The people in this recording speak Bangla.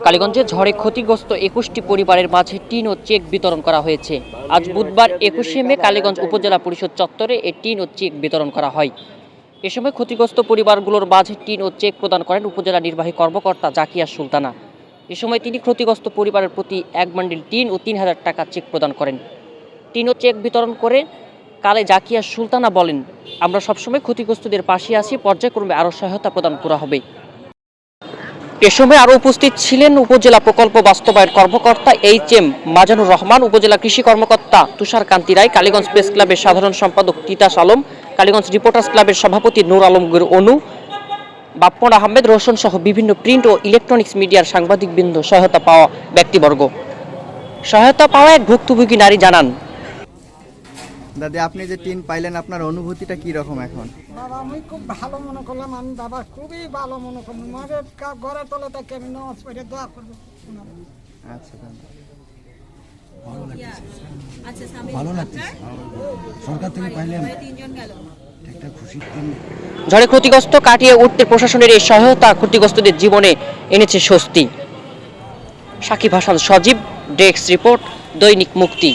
কালীগঞ্জে ঝড়ে ক্ষতিগ্রস্ত একুশটি পরিবারের মাঝে টিন ও চেক বিতরণ করা হয়েছে। আজ বুধবার একুশে মে কালীগঞ্জ উপজেলা পরিষদ চত্বরে এ টিন ও চেক বিতরণ করা হয়। এ সময় ক্ষতিগ্রস্ত পরিবারগুলোর মাঝে টিন ও চেক প্রদান করেন উপজেলা নির্বাহী কর্মকর্তা জাকিয়া সুলতানা। এ সময় তিনি ক্ষতিগ্রস্ত পরিবারের প্রতি এক বান্ডিল টিন ও তিন হাজার টাকা চেক প্রদান করেন। টিন ও চেক বিতরণ করে কালে জাকিয়া সুলতানা বলেন, আমরা সবসময় ক্ষতিগ্রস্তদের পাশে আছি, পর্যায়ক্রমে আরও সহায়তা প্রদান করা হবে। এ সময় আরও উপস্থিত ছিলেন উপজেলা প্রকল্প বাস্তবায়ন কর্মকর্তা এইচ এম মাজানুর রহমান, উপজেলা কৃষি কর্মকর্তা তুষার কান্তি রায়, কালীগঞ্জ প্রেস ক্লাবের সাধারণ সম্পাদক তিতাস আলম, কালীগঞ্জ রিপোর্টার্স ক্লাবের সভাপতি নূর আলমগীর অনু, বাপ্পন আহমেদ, রোশন সহ বিভিন্ন প্রিন্ট ও ইলেকট্রনিক্স মিডিয়ার সাংবাদিকবৃন্দ সহায়তা পাওয়া ব্যক্তিবর্গ। সহায়তা পাওয়া এক ভুক্তভোগী নারী জানান দাদি আপনি যে টিন পাইলেন আপনার অনুভূতিটা কি রকম এখন? বাবা আমি খুব ভালো মনে করলাম। আমি বাবা খুবই ভালো মনে করলাম। মাঝে ঘরের তলে থেকে আমি নামাজ পড়ে দোয়া করব। আচ্ছা দাদা। ভালো লাগছে। সরকার থেকে খুশির ঝড়ে ক্ষতিগ্রস্ত কাটিয়ে উঠতে প্রশাসনের এই সহায়তা ক্ষতিগ্রস্তদের জীবনে এনেছে স্বস্তি। Sakib Hasan Sajib desk report Dainik Mukti.